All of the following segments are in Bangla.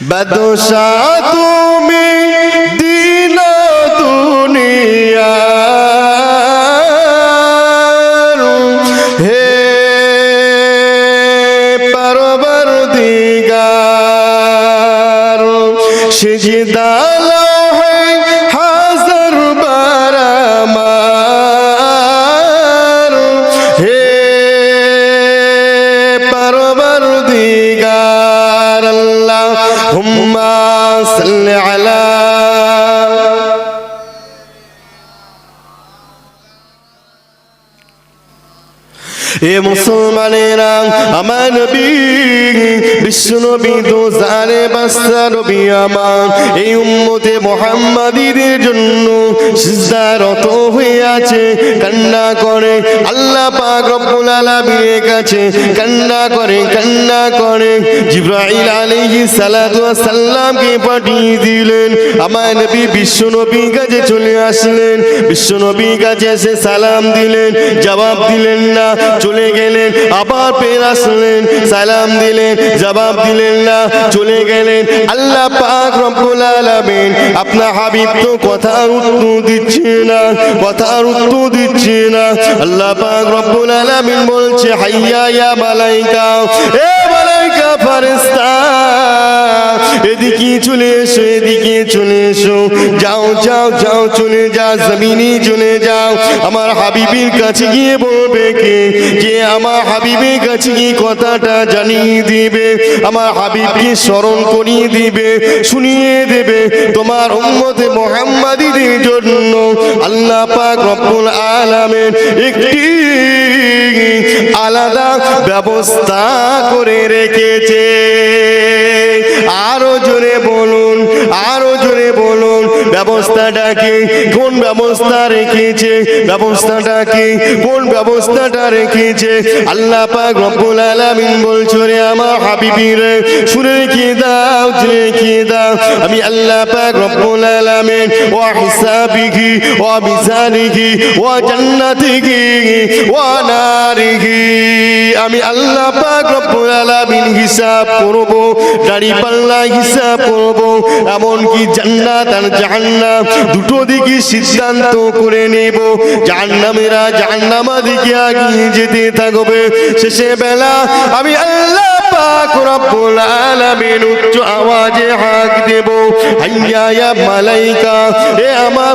বাদশা তুমি সাল্লি আলা এ মুসলমানেরা, আমার নবী, বিশ্ব নবী দো জানে বাস্তা নবী আমার। এই উম্মতে মোহাম্মদীদের জন্য সিজদারত হয়ে আছে, কান্না করে, আল্লাহ সালাম দিলেন। জবাব দিলেন না, চলে গেলেন, আবার ফের আসলেন। সালাম দিলেন, জবাব দিলেন না, চলে গেলেন। আল্লাহ পাক রব্বুল আলামিন আপনার হাবিব তো কথার উত্তর দিচ্ছে না, কথার উত্তর দিচ্ছে না। আল্লাহ পাক রব্বুল আলামিন বলছে, হাইয়া ইয়া মালাইকা, এ মালাইকা এদিকে চলে এসো, এদিকে চলে এসো, যাও যাও যাও, চলে যাও জমিনে চলে যাও, আমার হাবিবের কাছে গিয়ে বলবে কে, যে আমার হাবিবের কাছে গিয়ে কথাটা জানিয়ে দিবে, আমার হাবিবকে স্মরণ করিয়ে দিবে, শুনিয়ে দেবে, তোমার উম্মতে মোহাম্মদীদের জন্য আল্লাহ পাক রব্বুল আলামিন একটি আলাদা ব্যবস্থা করে রেখেছে। আরও জোরে বলুন আরও জোরে বলুন ব্যবস্থাটা কি? কোন ব্যবস্থা রেখেছে? ব্যবস্থাটা কি? কোন ব্যবস্থাটা রেখেছে? আল্লাহ পাক রব্বুল আলামিন বলছো রে আমার হাবিবির, শুনে রেখে দাও শুনে রেখে দাও। আমি আল্লাহ পাক রব্বুল আলামিন ওয়া হিসাবিহি ওয়া মিজানিহি ওয়া জান্নাতিহি ওয়া নারিহি আমি আল্লাহ পাক রব্বুল আলামিন হিসাব করব, দাড়ি পাল্লা হিসাব করব এমন কি জান্নাত আর জাহান্নাম দুটো দিকে সিদ্ধান্ত করে নেব। জাহান্নামেরা জাহান্নামা দিকে আগিয়ে যেতে থাকবে? শেষে বেলা আমি আল্লাহ আওয়াজে হাঁক দেব। হাইয়া ইয়া মালাইকা, এ আমার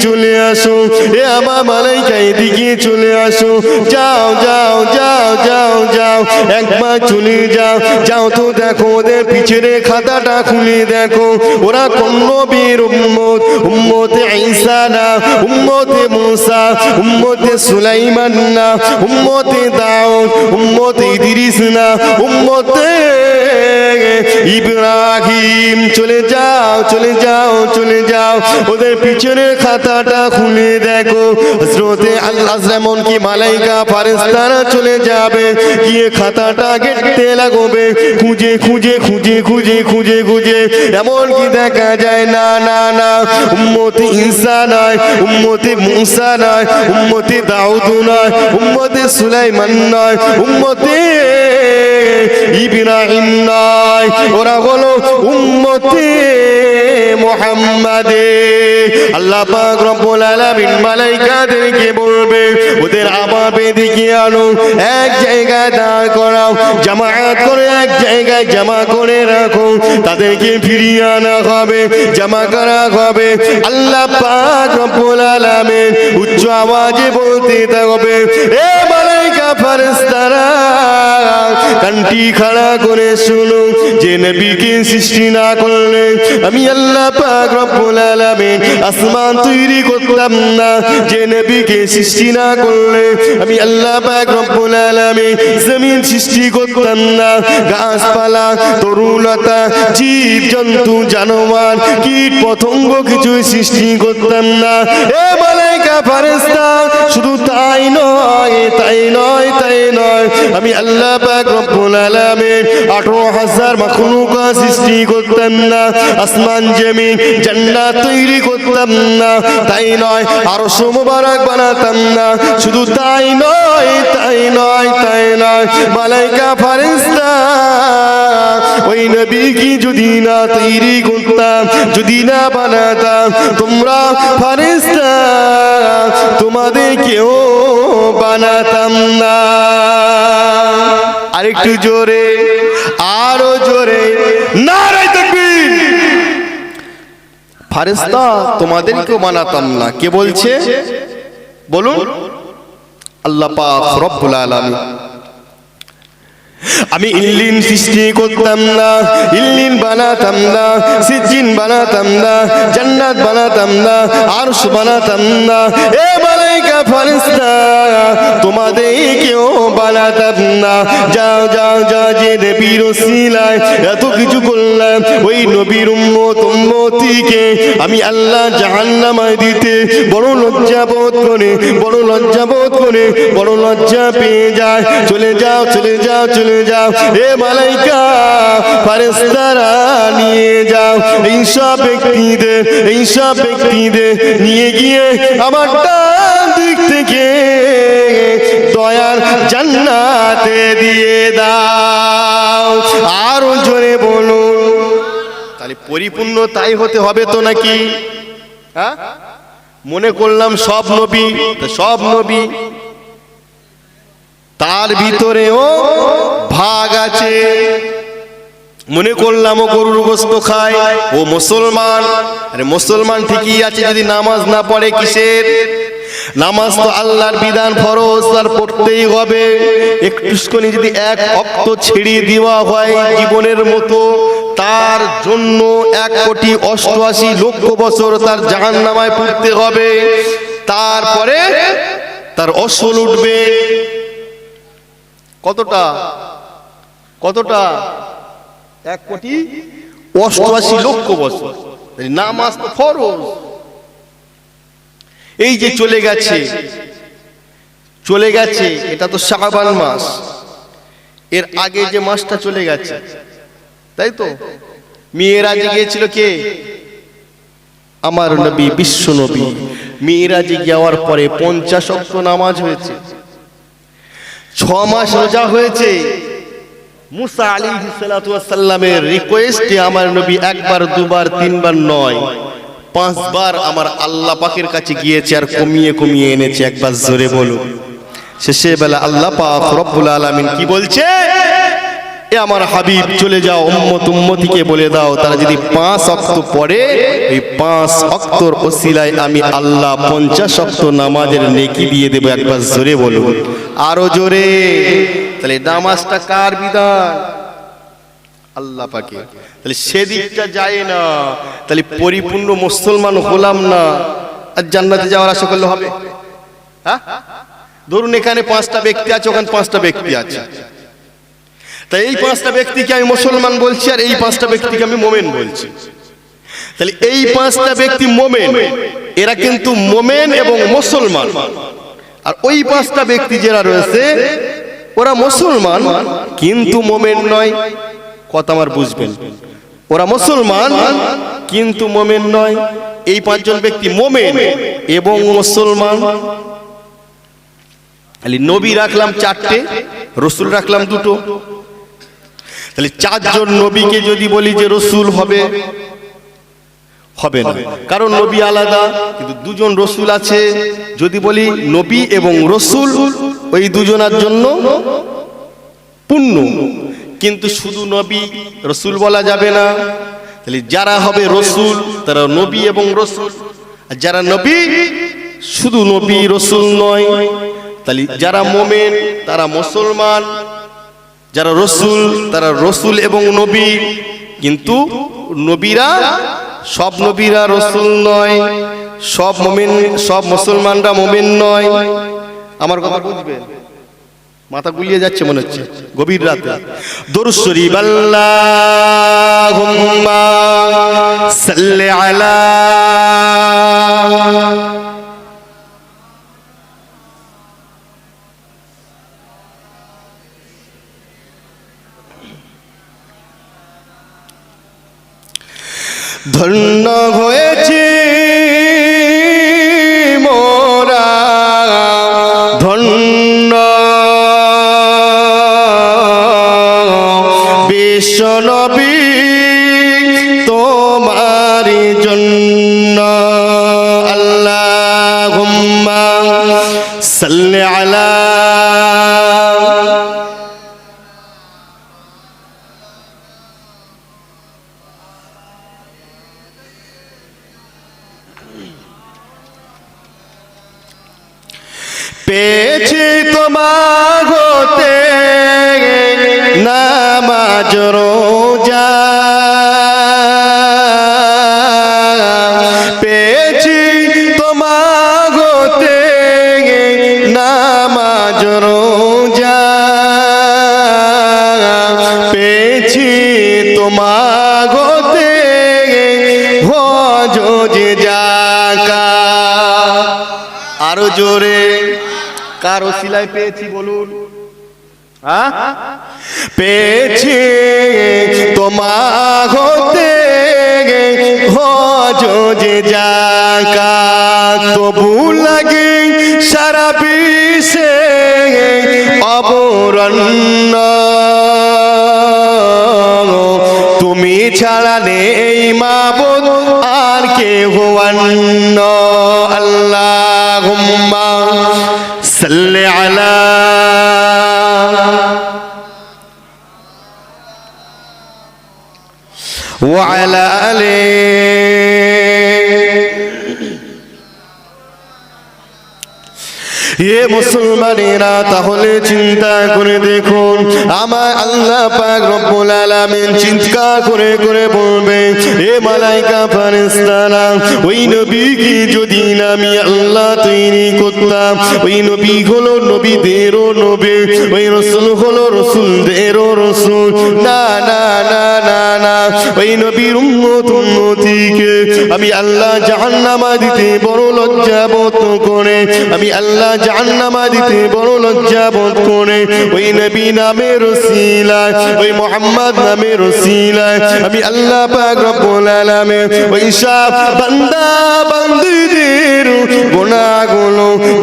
চলে আসো। এ আমার মালাইকা, এদিকে চলে আসো। যাও যাও যাও যাও যাও, একবার চলে যাও। যাও তো দেখো, ওদের পিছনে খাতাটা খুলে দেখো। ওরা কোন নবীর উম্মত, উম্মতে ঈসা না উম্মতে মুসা, উম্মতে সুলাইমান না, উম্মতে দাউদ, উম্মতে ইদ্রিস না। ইব্রাহিম, চলে যাও চলে যাও চলে যাও। ওদের পিছনে খাতাটা খুলে দেখো। হযরতে আল্লাহ যেমন কি মালাইকা ফারেস্তারা চলে যাবে। গিয়ে খাতাটা গেটতে লাগবে। খুঁজে খুঁজে খুঁজে খুঁজে খুঁজে খুঁজে। এমন কি দেখা যায়, না না না, উম্মতি ঈসা নয় উম্মতি মুসা নয় উম্মতি দাউদ নয় উম্মতি সুলাইমান নয় উম্মতি ইব্রাহিম নয় ওরা হলো উম্মতি আল্লাহ পাক রব্বুল আলামিন মালাইকাদেরকে বলবে, ওদের আবার বেদিকে আনো, এক জায়গায় দাঁড় করাও, জামায়াত করে এক জায়গায় জমা করে রাখো, তাদেরকে ফিরিয়ে আনা হবে, জমা করা হবে। আল্লাহ পাক রব্বুল আলামিন উচ্চ আওয়াজে বলতে থাকবে, এ ফারেস্তারা খাড়া করে যে নবীকে সৃষ্টি না করলে আমি আল্লাহ আসমান তৈরি করতাম না, যে নবীকে সৃষ্টি না করলে আমি আল্লাহ জমিন সৃষ্টি করতাম না, গাছপালা তরুলতা জীব জন্তু জানোয়ার, কীট পতঙ্গ কিছুই সৃষ্টি করতাম না। এ শুধু তাই নয় তাই নয় তাই নয়। আমি আল্লাহ পাক রব্বুল আলামিন 18000 মাখলুকা সৃষ্টি করতাম না, আসমান, জমিন, জান্নাত তৈরি করতাম না, তাই নয় আরও মুবারক বানাতাম না। শুধু তাই নয় তাই নয় তাই নয়। মালাইকা ফারিস্তা ওই নবী কি যদি না তৈরি করতাম যদি না বানাতাম তোমরা ফারিস্তা তোমাদের কেউ বানাতাম না। আরেকটু জোরে আরও জোরে তাকবীর। ফারেস্তা তোমাদেরকেও বানাতাম না। কে বলছে? বলুন। আল্লাহ পাক রব্বুল আলামিন। আমি ইল্লিন সৃষ্টি করতাম না, ইল্লিন বানাতাম না সিজিন বানাতাম না, জান্নাত বানাতাম না, আরশ বানাতাম না। ফারিস্তা তোমাদের কেউ বানাতাম না। যাও যাও যাও, যে নবীর ওসিলায় এত কিছু করলাম। ওই নবীর উম্মত, উম্মতিকে আমি আল্লাহ জাহান্নামায় দিতে বড় লজ্জা বোধ করে, বড় লজ্জা বোধ করে, বড় লজ্জা পেয়ে যায়। চলে যাও চলে যাও চলে যাও। এ মালাইকা, ফারেস্তারা নিয়ে যাও। এই সব ব্যক্তিদের এই সব ব্যক্তিদের নিয়ে গিয়ে আমার ডান দিক থেকে দয়ার জান্নাতে দিয়ে দাও। আরও জোরে বলুন। তাহলে পরিপূর্ণ তাই হতে হবে তো নাকি? হ্যাঁ? মনে করলাম সব নবী সব নবী তার ভিতরেও ভাগ আছে। মনে করলাম ও গরুর গোস্ত খায়, ও মুসলমান। আরে মুসলমান ঠিকই আছে যদি নামাজ না পড়ে কিসের? নামাজ তো আল্লাহর বিধান ফরজ, তার পড়তেই হবে। একটুখানি যদি এক অক্ত ছেড়ে দেওয়া হয় জীবনের মতো, তার জন্য এক কোটি অষ্টআশি লক্ষ বছর তার জাহান নামায় পড়তে হবে। তারপরে তার অসল উঠবে। কতটা? কতটা? এক কোটি অষ্টআশি লক্ষ বছর। নামাজ তো ফরজ। এই যে চলে গেছে চলে গেছে, এটা তো শাবান মাস। এর আগে যে মাসটা চলে গেছে, তাই তো? মেয়েরাজে গিয়েছিল কে? আমার নবী, বিশ্ব নবী। মেয়েরাজে যাওয়ার পরে পঞ্চাশ অক্ট নামাজ হয়েছে। ছ মাস রোজা হয়েছে। মুসা আলী সাল্লামের রিকোয়েস্টে আমার নবী একবার, দুবার, তিনবার নয়। পাঁচবার আমার আল্লাহ পাকের কাছে গিয়েছে আর কমিয়ে কমিয়ে এনেছে। একবার জোরে বলুন শেষে বেলা আল্লাহ পাক রব্বুল আলামিন কি বলছে? এ আমার হাবিব, চলে যাও, উম্মত উম্মতিকে বলে দাও। তারা যদি পাঁচ অক্ত পড়ে, এই পাঁচ অক্তর ওসিলায় আমি আল্লাহ পঞ্চাশ অক্ত নামাজের নেকি দিয়ে দেবো। একবার জোরে বলুন আরও জোরে। তাহলে নামাজটা কার বিধান? আল্লাহ পাকে। তাহলে সেদিকটা যায় না। তাহলে পরিপূর্ণ মুসলমান হলাম না। আর জান্নাতে যাওয়ার আশা করলে হবে? হ্যাঁ? ধরুন এখানে পাঁচটা ব্যক্তি আছে ওখানে পাঁচটা ব্যক্তি আছে। তাই এই পাঁচটা ব্যক্তিকে আমি মুসলমান বলছি আর এই পাঁচটা ব্যক্তিকে আমি মোমেন বলছি। তাহলে এই পাঁচটা ব্যক্তি মোমেন। এরা কিন্তু মোমেন এবং মুসলমান। আর ওই পাঁচটা ব্যক্তি যারা রয়েছে ওরা মুসলমান কিন্তু মোমেন নয়। কথা আমার বুঝবেন। ওরা মুসলমান, কিন্তু মোমেন নয়। এই পাঁচজন ব্যক্তি মোমেন এবং মুসলমান। তাহলে নবী রাখলাম চারটে, রসুল রাখলাম দুটো। তাহলে চারজন নবীকে যদি বলি যে রসুল হবে হবে না। কারণ নবী আলাদা, কিন্তু দুজন রসুল আছে। যদি বলি নবী এবং রসুল, ওই দুজনার জন্য পূর্ণ কিন্তু শুধু নবী, রসুল বলা যাবে না। তাহলে যারা হবে রসুল, তারা নবী এবং রসুল। আর যারা নবী, শুধু নবী, রসুল নয়। তাহলে যারা মোমেন, তারা মুসলমান। যারা রসুল, তারা রসুল এবং নবী। কিন্তু নবীরা সব নবীরা রসুল নয়। সব মোমেন, সব মুসলমানরা মোমেন নয়। আমার কথা বুঝবেন? মাথা গুলিয়ে যাচ্ছে মনে হচ্ছে গভীর রাতে। দরুদ শরীফ আল্লাহুম্মা সাল্লি আলা ধন্য হয়েছে পেয়েছি তোমার নামাজ, রোজা। পেয়েছি তোমার নামাজ, রোজা। পেয়েছি তোমার হজ, যে জাকা আরও জোরে। কার ওসিলায় পেয়েছি, বলুন। হ্যাঁ? পেয়েছি তোমার হতে হজ তবু লাগে সারা বিশ্বে অবরণ্য তুমি ছাড়া নেই মাবুদ, আর কে হুয়ান্ন وعلى آله এ মুসলমানেরা, তাহলে চিন্তা করে দেখুন। আমার আল্লাহ পাক রব্বুল আলামিন চিৎকার করে করে বলবে, এ মালাইকা ফারিস্তারা ওই নবীকে যদি আমি আল্লাহ তৈরি করতাম, ওই নবী হলো নবীদেরও নবী, ওই রসুল হলো রসুলদেরও রসুল। না না না না না, ওই নবীর উম্মত উম্মতিকে আমি আল্লাহ জাহান্নামা দিতে বড় করে, আমি আল্লাহ জাহান্নামা দিতে বড় করে। ওই নবী রসিলায় ওই মোহাম্মদ রসিলায় আমি আল্লাহ পাক রব্বুল আলামিন ওই সব বান্দা বান্দিদের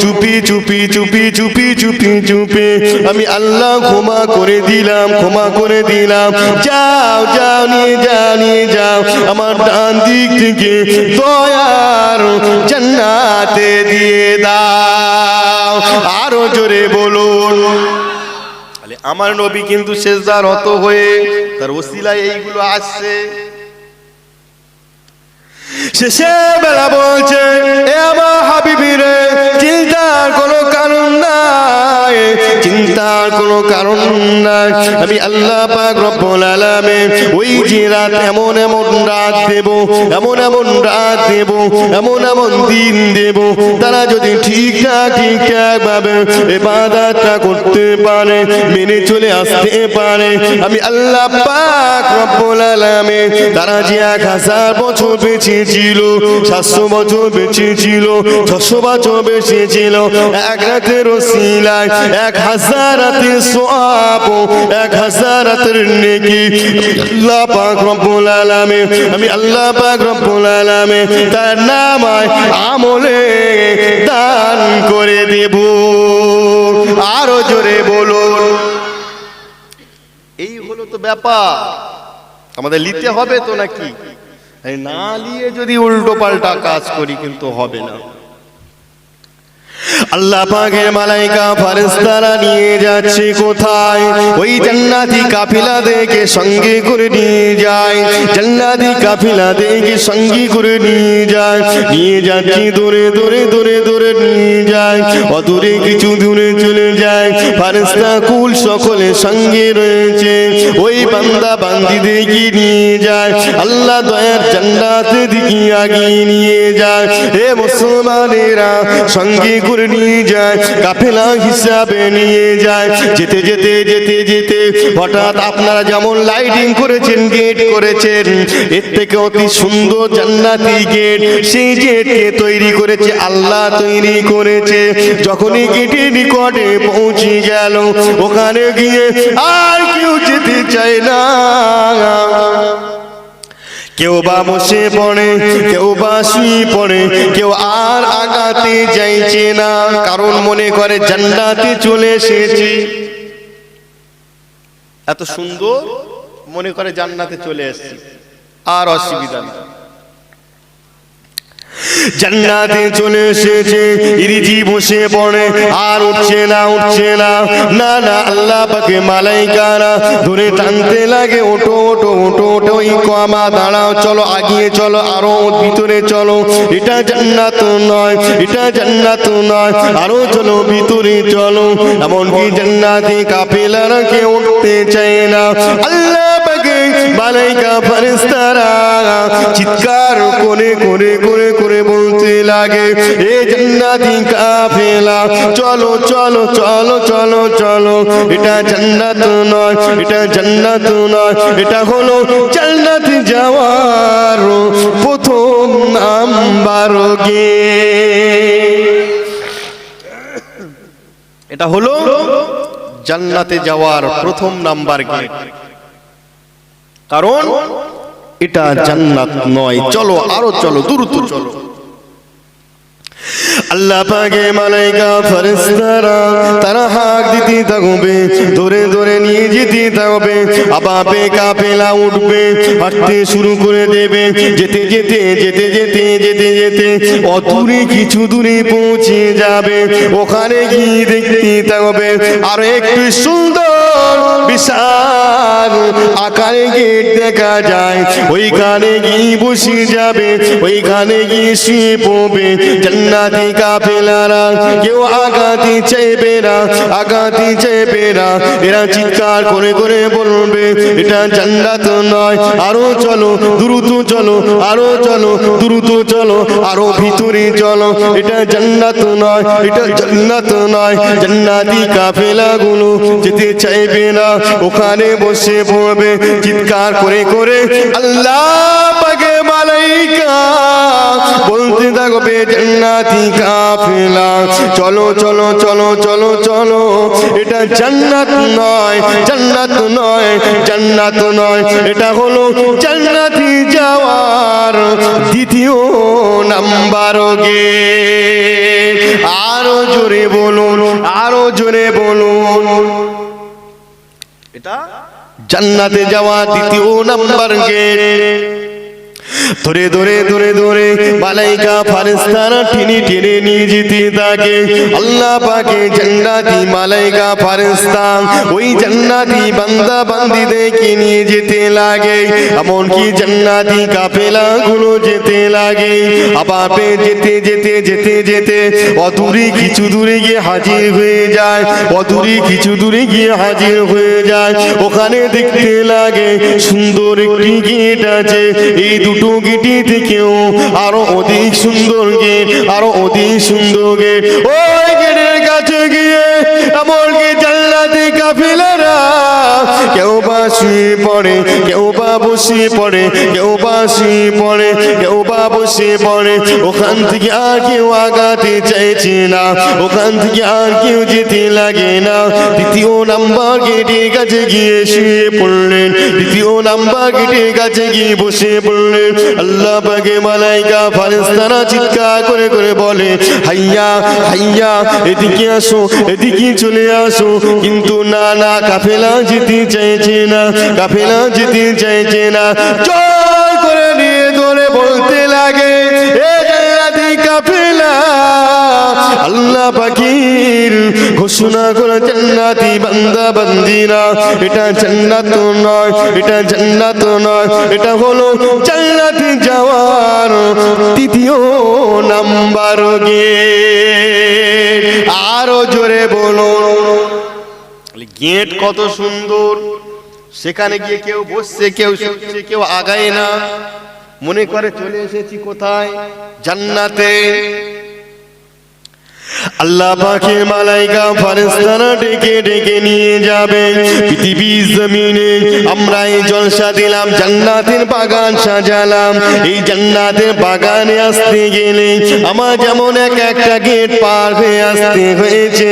চুপি চুপি চুপি চুপি চুপি চুপি আমি আল্লাহ ক্ষমা করে দিলাম, ক্ষমা করে দিলাম। যাও যাও, নিয়ে যাও নিয়ে যাও। আমার ডান দিক থেকে দয়ার জান্নাতে দিয়ে দাও। আরও জোরে বলুন। আমার নবী কিন্তু শেষদার অত হয়ে তার ওসিলায় এইগুলো আসছে। শেষে বেলা বলছে, এ আমার হাবিবিরে, চিন্তার কোনো কারণ নাই, চিন্তার কোনো কারণ নাই। আমি আল্লাহ পাক রব্বুল আলামিন ওই যে রাত, এমন এমন রাত দেব, এমন এমন রাত দেব, এমন এমন দিন দেব, তারা যদি ঠিকঠাক ঠিকঠাক ভাবে ইবাদতটা করতে পারে, মেনে চলে আসতে পারে, আমি আল্লাহ পাক রব্বুল আলামিন তারা যে এক হাজার বছর বেঁচে ছিল, সাতশো বছর বেঁচে ছিল, ছশো বছর বেঁচে ছিল। এক রাতের ওসিলায়, এক হাজার রাতের সোয়াব এক হাজার রাতের নেকি। আল্লাহ পাক রব্বুল আলামিন, আমি আল্লাহ পাক রব্বুল আলামিন তার নামায় আমলে দান করে দেব। আরও জোরে বলুন। এই হলো তো ব্যাপার। আমাদের নিতে হবে তো নাকি? না নিয়ে যদি উল্টো পাল্টা কাজ করি কিন্তু হবে না। আল্লাহ পাকের মালাইকা ফারেস্তারা নিয়ে যাচ্ছে কোথায়? ওই জান্নাতি কাফিলা দেখে সঙ্গে করে নিয়ে যায়। জান্নাতি কাফিলা দেখে সঙ্গে করে নিয়ে যায়। নিয়ে যাচ্ছে দূরে দূরে দূরে দূরে নিয়ে যায়। অদূরে কিছু দূরে চলে যায়। ফারেস্তা কুল সকলে সঙ্গে রয়েছে। ওই বান্দা বান্দি দেখি নিয়ে যায়। আল্লাহ দয়ার জান্নাতে দিকে আগিয়ে নিয়ে যায়। হে মুসলমানেরা, সঙ্গে করে নিয়ে যায় কাফেলা হিসাবে নিয়ে যায়। যেতে যেতে যেতে যেতে হঠাৎ আপনারা যেমন লাইটিং করেছেন গেট করেছেন, এর থেকে অতি সুন্দর জান্নাতি গেট সেই গেটকে তৈরি করেছে, আল্লাহ তৈরি করেছে। যখনই গেটের নিকটে পৌঁছে গেল, ওখানে গিয়ে আর কেউ যেতে চায় না। কেউ বা বসে পড়ে, কেউ বা শুয়ে পড়ে, কেউ আর আগাতে যাইছে না। কারণ মনে করে জান্নাতে চলে এসেছে। এত সুন্দর মনে করে জান্নাতে চলে এসেছে। আর অসুবিধা নেই। জান্নাতে চলে এসেছে। ইরিজি বসে পড়ে, আর উঠছে না উঠছে না। না না, আল্লাহ পাকে মালাইকারা ধরে টানতে লাগে ওটো ওটো ওটো ওটো ওই কমা, দাঁড়াও, চলো, আগিয়ে চলো, আরও ভিতরে চলো। এটা জান্নাত নয়, এটা জান্নাত নয়, আরও চলো, ভিতরে চলো। এমনকি জান্নাতি কাফেলারা কেউ উঠতে চায় না। আল্লাহ চিৎকার করে করে করে করে বলতে লাগে, এ কাফেলা, চলো চলো চলো চলো চলো, এটা জান্নাত নয়, এটা জান্নাত নয়, এটা হলো জান্নাত যাওয়ার প্রথম নাম্বার গে এটা হলো জান্নাতে যাওয়ার প্রথম নাম্বার গেট। কারণ এটা জান্নাত নয়। চলো আরও চলো দ্রুত চলো। আল্লাহ পাকে মালাইকা ফেরেশতারা তারা হাক দিতে থাকবে, ধরে ধরে নিয়ে যেতে থাকবে আবাবে কাফেলা উঠবে, হাঁটতে শুরু করে দেবে, যেতে যেতে যেতে যেতে যেতে যেতে অদূরে কিছু দূরে পৌঁছে যাবে, ওখানে গিয়ে দেখতে থাকবে, আর একটু সুন্দর বিশাল আকারে গেট দেখা যায়, ওইখানে গিয়ে বসে যাবে, ওইখানে গিয়ে শুয়ে পড়বে, জান্নাতি কাফেলারা, কেউ আগাতি আগাতি এরা চিৎকার করে করে বলবে, এটা জান্নাত নয়। আরও চলো, দ্রুত চলো, আরও চলো, দ্রুত চলো, আরও ভিতরে চলো। এটা জান্নাত নয়, এটা জান্নাত নয়। জান্নাতি কাফেলা গুলো যেতে চাইবে না। ওখানে বসে পড়বে, চিৎকার করে করে। আল্লাহ পাকে বলতে কাফেলা। চলো চলো চলো চলো চলো। এটা জান্নাত নয় জান্নাত নয় জান্নাত নয়। এটা হলো জান্নাতি যাওয়ার দ্বিতীয় নাম্বার গে আরও জোরে বলুন, আরও জোরে বলুন। এটা জান্নাতে যাওয়া দ্বিতীয় নাম্বার গেট। ধরে ধরে ধরে ধরে মালাইকা ফারিস্তারা টেনে টেনে নিয়ে যেতে থাকে। আল্লাহ পাকে জান্নাতি মালাইকা ফারিস্তা ওই জান্নাতি বান্দা বান্দিদেরকে নিয়ে যেতে লাগে। এমনকি জান্নাতি কাফেলা গুলো যেতে লাগে। আবাবে যেতে যেতে যেতে যেতে অদূরে কিছু দূরে গিয়ে হাজির হয়ে যায়। অদূরে কিছু দূরে গিয়ে হাজির হয়ে যায়। ওখানে দেখতে লাগে সুন্দর একটি গেট আছে। এই দুটো গেটি থেকেও আরও অধিক সুন্দর গেট আরও অধিক সুন্দর গেট ওই গেটের কাছে গিয়ে এমনকি জান্নাতি কাফেলারা কেউ বা শুয়ে পড়ে, কেউ বা বসে পড়ে, কেউ বা শুয়ে পড়ে, কেউ বা বসে পড়ে। ওখান থেকে আর কেউ আগাতে চাইছে না, ওখান থেকে আর কেউ যেতে লাগে না। দ্বিতীয় নাম্বার গেটের কাছে গিয়ে শুয়ে পড়লেন, দ্বিতীয় নাম্বার গেটের কাছে গিয়ে বসে পড়লেন। আল্লাহ পাকে মালাইকা ফারিস্তানা চিৎকার করে করে বলে, হাইয়া হাইয়া, এদিকে আসো, এদিকে চলে আসো। কিন্তু না না, কাফেলা যেতে চাইছে না, কাফেলা যেতে চাইছে না। জোর করে নিয়ে ধরে বলতে লাগে, এ জান্নাতি কাফেলা, আল্লাহ পাখির ঘোষণা করে জান্নাতি বান্দা, বান্দিরা, এটা জান্নাত নয়, এটা জান্নাত নয়, এটা হলো জান্নাতে যাওয়ার তৃতীয় নাম্বার গেট। আরও জোরে বলুন। গেট কত সুন্দর। সেখানে গিয়ে কেউ বসছে, কেউ শুচ্ছে কেউ আগায় না। মনে করে চলে এসেছি কোথায়? জান্নাতে। আল্লাহ পাখের মালাইকা ফারেস্তানা ডেকে ডেকে নিয়ে যাবে। পৃথিবীর জমিনে আমরা এই জলসা দিলাম, জান্নাতের বাগান সাজালাম। এই জান্নাতের বাগানে আসতে গেলে আমার যেমন এক একটা গেট পার হয়ে আসতে হয়েছে,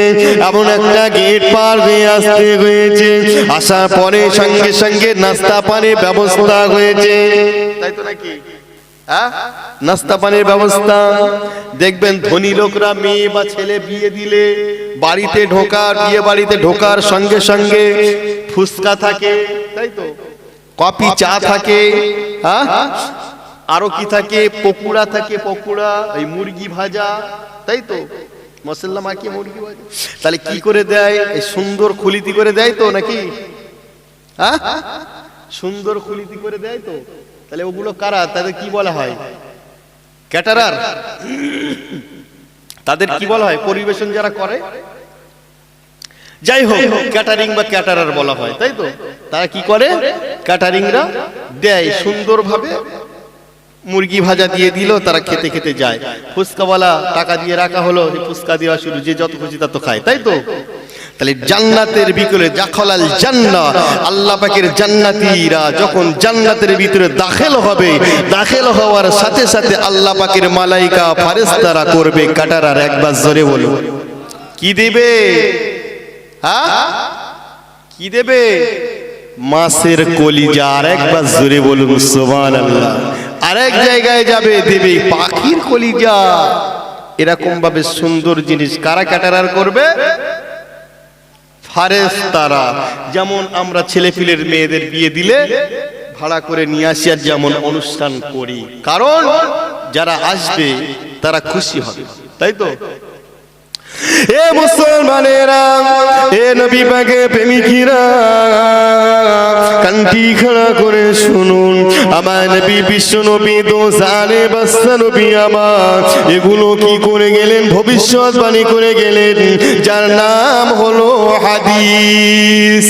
এমন একটা গেট পার হয়ে আসতে হয়েছে। আসার পরে সঙ্গে সঙ্গে নাস্তা পানির ব্যবস্থা হয়েছে। তাই তো নাকি? নাস্তা পানির ব্যবস্থা। দেখবেন ধনী লোকরা মেয়ে বা ছেলে বিয়ে দিলে বাড়িতে ঢোকার বিয়ে বাড়িতে ঢোকার সঙ্গে সঙ্গে ফুচকা থাকে তাই তো? কফি চা থাকে হ্যাঁ? আরও কি থাকে? পকোড়া থাকে পকোড়া এই মুরগি ভাজা তাই তো? মশলা মাখিয়ে মুরগি ভাজা। তাহলে কি করে দেয়? এই সুন্দর খুলিতি করে দেয় তো নাকি? হ্যাঁ? সুন্দর খুলিতি করে দেয় তো? তাহলে ওগুলো কারা? তাদের কি বলা হয়? ক্যাটারার। তাদের কি বলা হয়? পরিবেশন যারা করে। যাই হোক, ক্যাটারিং বা ক্যাটারার বলা হয়, তাই তো? তারা কি করে? ক্যাটারিংরা দেয় সুন্দরভাবে। মুরগি ভাজা দিয়ে দিল, তারা খেতে খেতে যায়। ফুচকাওয়ালা টাকা দিয়ে রাখা হলো ফুচকা দেওয়া শুরু, যে যত খুশি তত খায়, তাই তো? তাহলে জান্নাতের ভিতরে জাখলাল জান্না আল্লাহ পাকের জান্নাতীরা যখন জান্নাতের ভিতরে দাখিল হবে, দাখিল হওয়ার সাথে সাথে আল্লাহ পাকের মালাইকা ফারেস্তারা করবে কাটারার একবার জোরে বলো কি দেবে? হ্যাঁ কি দেবে? মাছের কলিজা আর একবার জোরে বলুন সোমান আল্লাহ আরেক জায়গায় যাবে, দেবে পাখির কলিজা। এরকম ভাবে সুন্দর জিনিস কারা ক্যাটারার করবে? ফারেস্তারা যেমন আমরা ছেলেপিলের মেয়েদের বিয়ে দিলে ভাড়া করে নিয়ে আসি আর যেমন অনুষ্ঠান করি। কারণ যারা আসবে তারা খুশি হবে। তাই তো? এ মুসলমানেরা, এ নবী পাকে প্রেমিকিরা কান্টি খাড়া করে শুনুন। আমার নবী বিশ্ব নবী দোসালে বাস্তা নবী আমার। এগুলো কি করে গেলেন? ভবিষ্যৎবাণী করে গেলেন। যার নাম হলো হাদিস।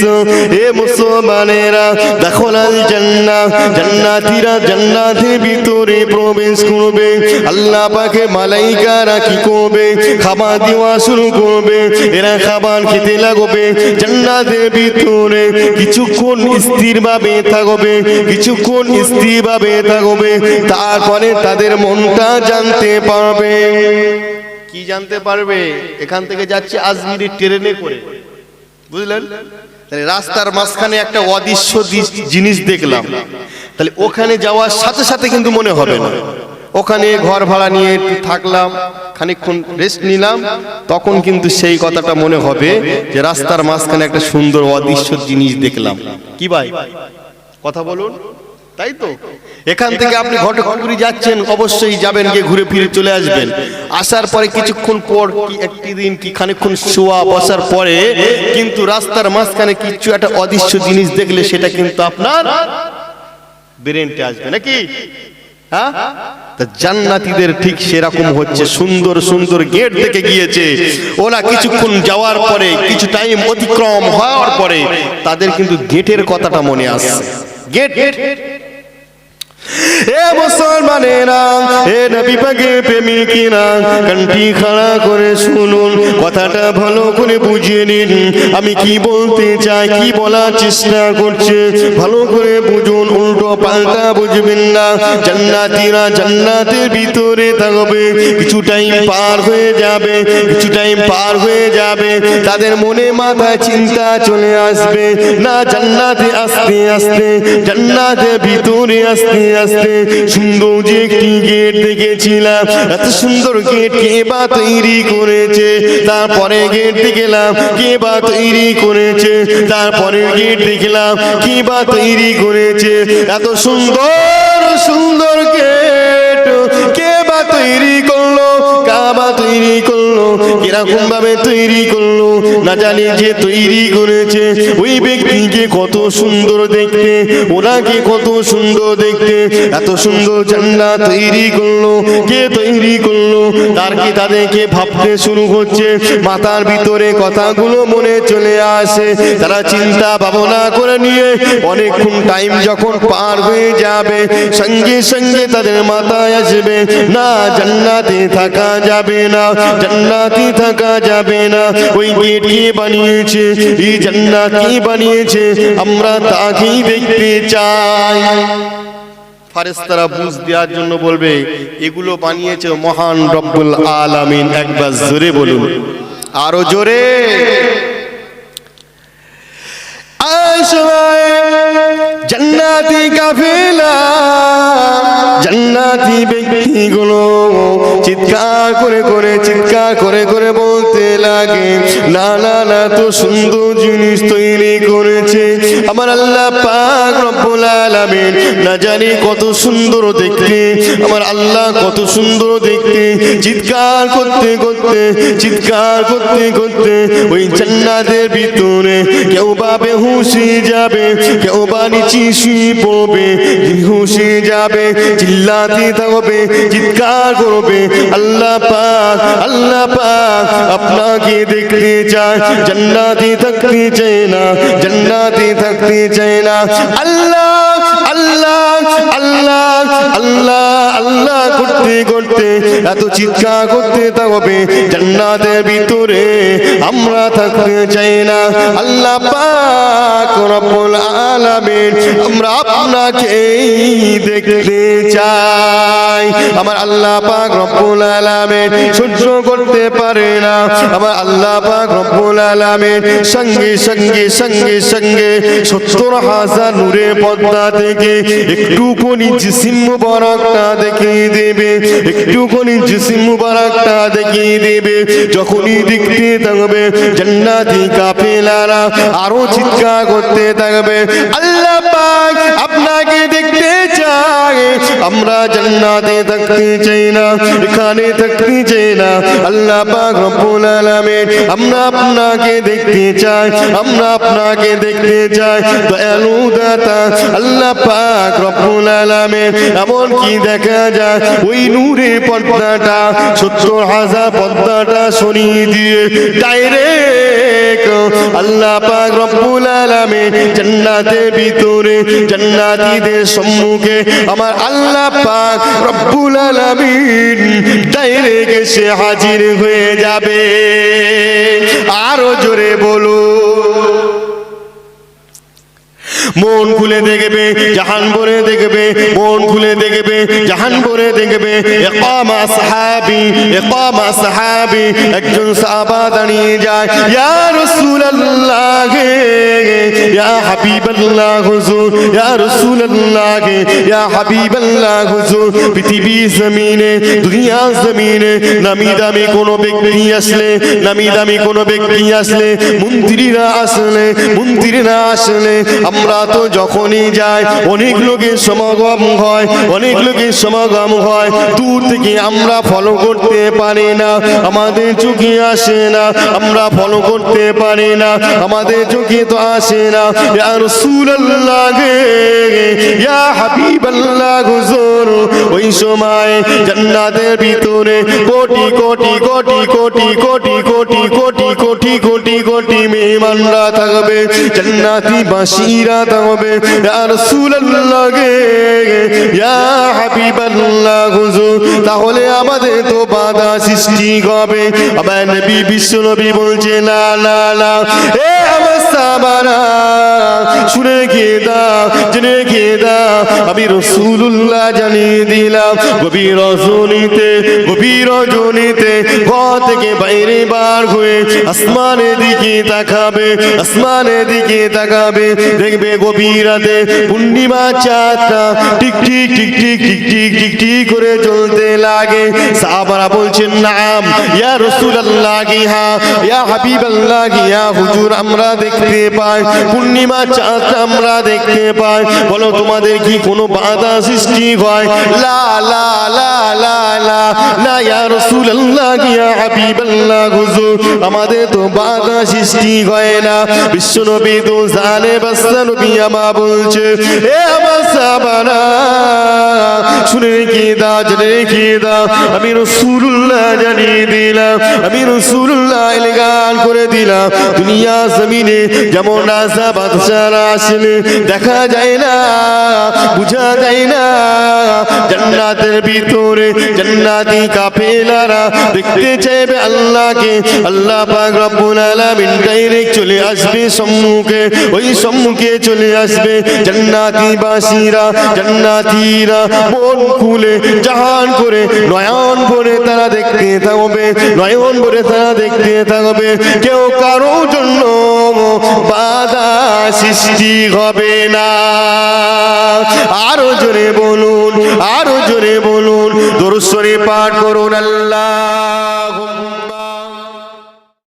এ মুসলমানেরা দেখো লাল জান্নাত জান্নাতীরা জান্নাতের ভিতরে প্রবেশ করবে। আল্লাহ পাকে মালাইকারা কি করবে? খাবার দেওয়া শুরু করবে এরা খাবার খেতে লাগবে, জান্নাতের ভিতরে কিছুক্ষণ স্থির ভাবে থাকবে, কিছুক্ষণ স্থির ভাবে থাকবে, তারপরে তাদের মনটা জানতে পারবে। কি জানতে পারবে? এখান থেকে যাচ্ছে আজমিরি ট্রেনে করে। বুঝলেন? তাহলে রাস্তার মাঝখানে একটা অদৃশ্য জিনিস দেখলাম। তাহলে ওখানে যাওয়ার সাথে সাথে কিন্তু মনে হবে না। ওখানে ঘর ভাড়া নিয়ে থাকলাম, খানিকক্ষণ রেস্ট নিলাম। তখন কিন্তু সেই কথাটা মনে হবে যে রাস্তার মাঝখানে একটা সুন্দর অদৃশ্য জিনিস দেখলাম। কি ভাই? কথা বলুন। তাই তো? এখান থেকে আপনি ঘটকপুরি যাচ্ছেন, অবশ্যই যাবেন গিয়ে ঘুরে ফিরে চলে আসবেন। আসার পরে কিছুক্ষণ পর কি একটি দিন কি খানিকক্ষণ শোয়া বসার পরে কিন্তু রাস্তার মাঝখানে কিছু একটা অদৃশ্য জিনিস দেখলে সেটা কিন্তু আপনার ব্রেনটে আসবে, নাকি? হ্যাঁ? জান্নাতীদের ঠিক সেরকম হচ্ছে। সুন্দর সুন্দর গেট থেকে গিয়েছে। ওরা কিছুক্ষণ যাওয়ার পরে, কিছু টাইম অতিক্রম হওয়ার পরে, তাদের কিন্তু গেটের কথাটা মনে আসছে। গেট? এ মুসলমানেরা, এ নবী পাকে প্রেমিকেরা, কান্টি খাড়া করে শুনুন, কথাটা ভালো করে বুঝিয়ে নিন। আমি কি বলতে চাই, কি বলার চেষ্টা করছে? ভালো করে বুঝুন, উল্টো পাল্টা বুঝবেন না। জান্নাতীরা জান্নাতের ভিতরে থাকবে, কিছু টাইম পার হয়ে যাবে, কিছু টাইম পার হয়ে যাবে। তাদের মনে মাথায় চিন্তা চলে আসবে, না জান্নাতে আসতে আসতে, জান্নাতের ভিতরে আসতে আসতে সুন্দর যে একটি গেট দেখেছিলাম। এত সুন্দর গেট কে বা তৈরি করেছে? তারপরে গেট দেখলাম, কে বা তৈরি করেছে? তারপরে গেট দেখলাম, কে বা তৈরি করেছে? এত সুন্দর সুন্দর গেট। কে বা তৈরি করল, কাবা তৈরি করল, কীরকম ভাবে তৈরি করল, না জানি যে তৈরি করেছে, ওই ব্যক্তিকে কত সুন্দর দেখতে ওনাকে কত সুন্দর দেখতে, এত সুন্দর তৈরি করল, কে তৈরি করল, তার কি তাদেরকে ভাবতে শুরু মাথার ভিতরে কথাগুলো মনে চলে আসে, তারা চিন্তা ভাবনা করে নিয়ে অনেকক্ষণ টাইম যখন পার হয়ে যাবে, সঙ্গে সঙ্গে তাদের মাথায় আসবে, না জান্নাতে থাকা যাবে না, জান্নাতে থাকা যাবে না। ওই গেট বানিয়েছে, এই বানিয়েছে, আমরা তাকেই দেখতে চাই। এগুলো বানিয়েছে মহান একবার জোরে আরও জোরে। জান্নাতি কাফেলা জান্নাতি ব্যক্তিগুলো চিৎকার করে করে চিৎকার করে করে বলতে লাগে। না না না তো সুন্দর জিনিস তৈরি করেছে। আমার আল্লাহ পাক রব্বুল আলামিন, না জানি কত সুন্দর দেখতে, আমার আল্লাহ কত সুন্দর দেখতে, চিৎকার করতে করতে, চিৎকার করতে করতে, ওই জান্নাতের ভিতরে কেউ বা বেহুশি যাবে, কেউ বা নিচি শুয়ে পড়বে, বেহুশি যাবে, চিল্লাতে থাকবে, চিৎকার করবে। আল্লাহ পাক আল্লাহ পাক আপনাকে দেখতে চায় জান্নাতে থাকতে চায় না জান্নাতে থাকতে চায় না আল্লাহ চাই আমরা আল্লাহ সহ্য করতে পারে না আমার আল্লাহ পাক রব্বুল আলামিন সঙ্গে সঙ্গে সঙ্গে সঙ্গে সত্তর হাজার নূরে পদ্মা থেকে একটুখানি জিসিম মুবারকটা দেখিয়ে দেবে, একটুখানি জিসিম মুবারকটা দেখিয়ে দেবে, যখনই দেখতে থাকবে, জান্নাতি কাফেলারা আরও চিৎকার করতে থাকবে। আল্লাহ পাক আপনাকে আমরা জান্নাতে থাকতে চাই না, এখানে থাকতে চাই না। আল্লাহ পাক রব্বুল আলামিন আমরা আপনাকে দেখতে চাই, আমরা আপনাকে দেখতে চাই। দয়ালু দাতা, আল্লাহ পাক রব্বুল আলামিন এমন কি দেখা যায়? ওই নূরে পর্দাটা, সত্তর হাজার পর্দাটা সরিয়ে দিয়ে ডাইরেক্ট আল্লাহ পাক রব্বুল আলামিন জান্নাতের ভিতরে, জান্নাতীদের সম্মুখে আমার আল্লাহ পাক রব্বুল আলামিন হাজির হয়ে যাবে। আরও জোরে বলো মন খুলে দেখবে, জাহান ভরে দেখবে, মন খুলে দেখবে, জাহান ভরে দেখবে। একামা সাহাবি একামা সাহাবি একজন সাহাবা দাঁড়িয়ে যায়, ইয়া রাসূলুল্লাহ, ইয়া হাবিবাল্লাহ হুজুর, ইয়া রাসূলুল্লাহ, ইয়া হাবিবাল্লাহ হুজুর। পৃথিবী জমিনে, দুনিয়া জমিনে নামি দামি কোনো ব্যক্তি আসলে, নামি দামি কোনো ব্যক্তি আসলে, মন্ত্রীরা আসলে মন্ত্রীরা আসলে, আমরা তো যখনই যাই অনেক লোকের সমাগম হয় অনেক লোকের সমাগম হয় দূর থেকে আমরা ফলো করতে পারি না আমাদের চোখে আসে না আমরা ফলো করতে পারি না আমাদের চোখে তো আসে না ইয়া রাসূলুল্লাহ গে ইয়া হাবিবাল্লাহ ওই সময় জান্নাতের ভিতরে কোটি কোটি কোটি কোটি কোটি কোটি কোটি কোটি কোটি কোটি মেহমানরা থাকবে জান্নাতি বাসীরা থাকবে হবে। তাহলে আমাদের তো বাধা সৃষ্টি হবে আবার নবী বিশ্ব নবী বলছে, না না না। এ আমার শুনে রেখে জেনে রেখে আমি রসুল্লাহ জানিয়ে দিলাম, গভীর রজনীতে গভীর রজনীতে থেকে বাইরে বার হয়ে আসমানের দিকে তাকাবে, আসমানের দিকে তাকাবে, দেখবে গভীর রাতে পূর্ণিমা চাঁদটা টিক টিক টিক টিক টিক টিক টিক টিক করে চলতে লাগে। সাহাবারা বলছেন, নাম, ইয়া রাসূলুল্লাহ গিহা ইয়া হাবিবাল্লাহ গিয়া, হুজুর, আমরা দেখতে পাই পূর্ণিমা চাঁদটা আমরা দেখতে পাই। বলো, তোমাদের কি কোনো বাধা সৃষ্টি হয়? লা লা লা লা লা লা, ইয়া রাসূলুল্লাহ, ইয়া হাবিবাল্লাহ, হুজুর। আমাদের তো বাধা সৃষ্টি হয় না। তো জানে বাস্তা নবী আমা বলছে, এ আমার সাহাবারা, শুনে রেখে দাও, জেনে আমি রসুল্লাহ জানিয়ে দিলাম, আমি রসুল্লাহ এলাকান করে দিলাম। দুনিয়া জমিনে যেমন রাজা বাদশারা আসলে দেখা যায় না, বুঝা যায় না। জান্নাতের ভিতরে জান্নাতি কাফেলারা দেখতে চাইবে আল্লাহকে। আল্লাহ পাক রব্বুল আলামিন ডাইরেক্ট চলে আসবে সম্মুখে, ওই সম্মুখে চলে আসবে। জান্নাতি বাসীরা জান্নাতীরা মন খুলে, জাহান করে, নয়ন ভরে তারা দেখতে থাকবে, নয়ন ভরে তারা দেখতে থাকবে। কেউ কারও জন্য বাধা সৃষ্টি হবে না। আরও জোরে বলুন আরও জোরে বলুন দরশ্বরে পাঠ করুন আল্লাহ।